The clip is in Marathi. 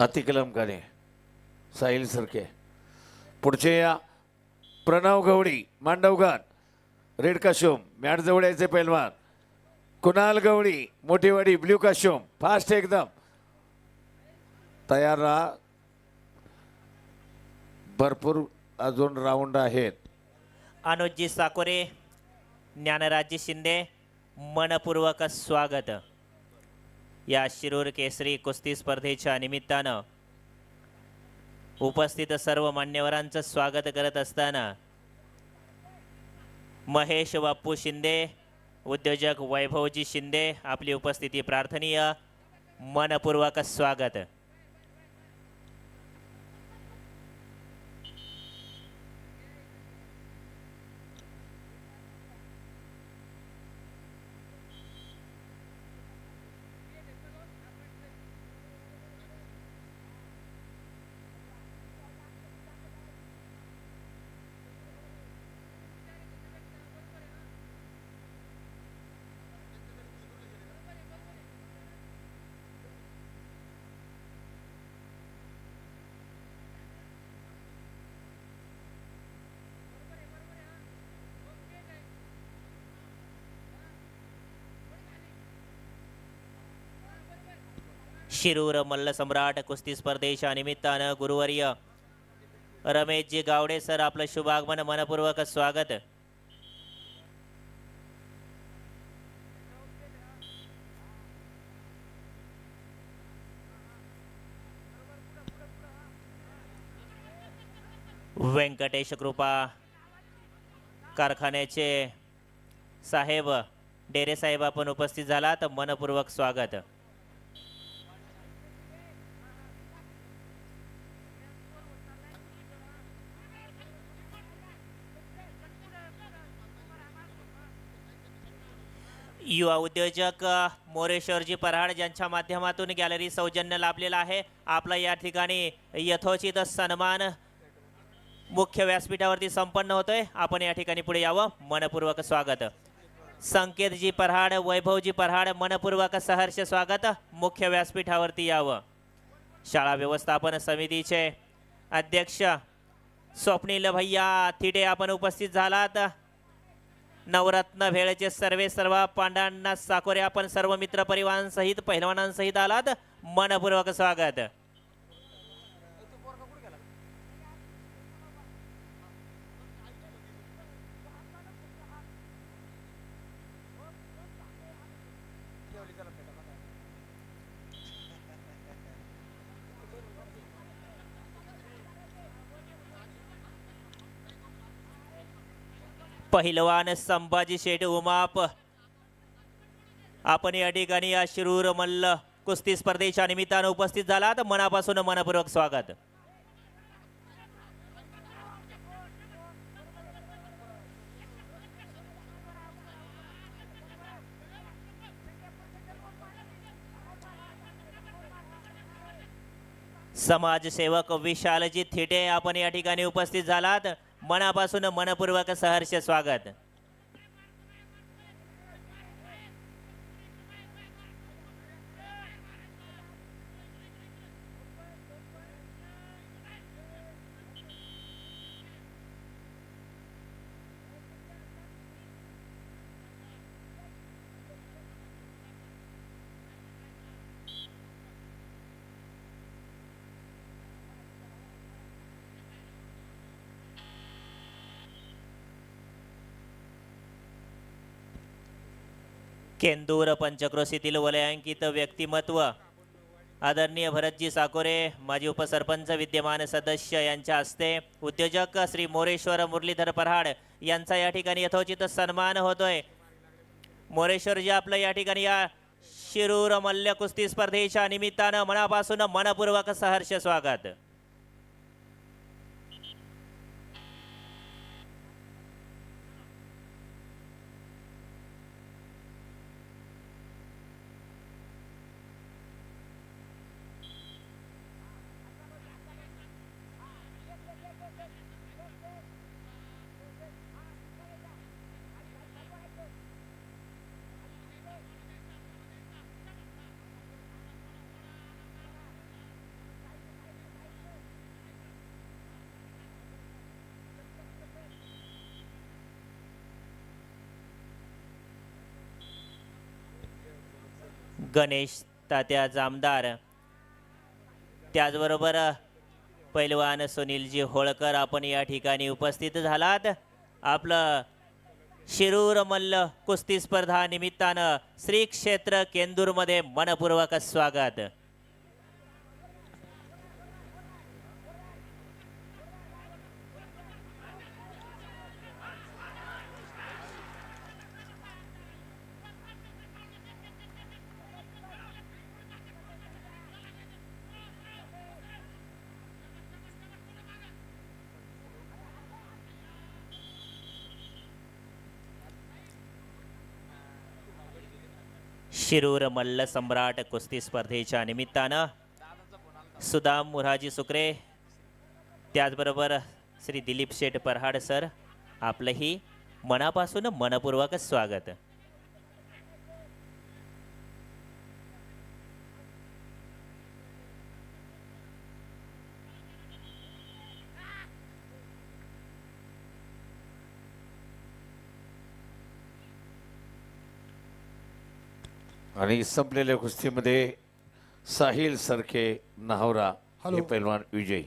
अतिकलमकाने साहिल सरके. पुढचे या प्रणव गवडी मांडवगार रेड काशोम मॅटजवळ यायचे पैलवान. कुणाल गवडी मोठीवाडी ब्ल्यू काशोम फास्ट एकदम. तयार राहा. भरपूर अजून राऊंड आहेत. अनुजजी साकोरे ज्ञानराजी शिंदे मनपूर्वक स्वागत. या शिरूर केसरी कुस्ती स्पर्धेच्या निमित्तानं उपस्थित सर्व मान्यवरांचं स्वागत करत असताना महेश बाप्पू शिंदे उद्योजक वैभवजी शिंदे आपली उपस्थिती प्रार्थनीय मनपूर्वक स्वागत. शिरूर मल्लसम्राट कुस्ती स्पर्धेच्या निमित्तानं गुरुवर्य रमेशजी गावडे सर आपलं शुभागमन मनपूर्वक स्वागत. व्यंकटेश कृपा कारखान्याचे साहेब डेरे साहेब आपण उपस्थित झालात. मनपूर्वक स्वागत. युवा उद्योजक मोरेश्वरजी पराड ज्यांच्या माध्यमातून गॅलरी सौजन्य लाभलेला आहे. आपला या ठिकाणी यथोचित सन्मान मुख्य व्यासपीठावरती संपन्न होतोय. आपण या ठिकाणी पुढे यावं. मनपूर्वक स्वागत. संकेतजी पराड वैभवजी पराड मनपूर्वक सहर्ष स्वागत. मुख्य व्यासपीठावरती यावं. शाळा व्यवस्थापन समितीचे अध्यक्ष स्वप्नील भैया थिटे आपण उपस्थित झालात. नवरत्न भेळचे सर्वे सर्व पांडांना साकोरे. आपण सर्व मित्र परिवारांसहित पहिलवानांसहित आलात. मनपूर्वक स्वागत. पहिलवान संभाजी शेठ उमाप. आपण या ठिकाणी या शिरूर मल्ल कुस्ती स्पर्धेच्या निमित्तानं उपस्थित झालात. मनापासून मनपूर्वक स्वागत. समाजसेवक विशालजी थिटे आपण या ठिकाणी उपस्थित झालात. मनापासून मनपूर्वक सहर्ष स्वागत. केंदूर पंचक्रोशीतील वलयांकित व्यक्तिमत्व. आदरणीय भरतजी साकोरे माजी उपसरपंच विद्यमान सदस्य यांच्या हस्ते उद्योजक श्री मोरेश्वर मुरलीधर पराड यांचा या ठिकाणी यथोचित सन्मान होतोय. मोरेश्वरजी आपलं या ठिकाणी या शिरूर मल्ल कुस्ती स्पर्धेच्या निमित्तानं मनापासून मनपूर्वक सहर्ष स्वागत. गणेश तात्या जामदार. त्याचबरोबर पैलवान सुनीलजी होळकर आपण या ठिकाणी उपस्थित झालात. आपलं शिरूर मल्ल कुस्ती स्पर्धा निमित्तानं श्री क्षेत्र केंदूरमध्ये मनपूर्वक स्वागत. शिरूर मल्ल सम्राट कुस्ती स्पर्धेच्या निमित्तानं सुदाम मुराजी सुकरे त्याचबरोबर श्री दिलीप शेठ परहाड सर आपलंही मनापासून मनपूर्वक स्वागत आणि संपलेल्या कुस्तीमध्ये साहिल सरखे नाहोरा हे. पैलवान विजयी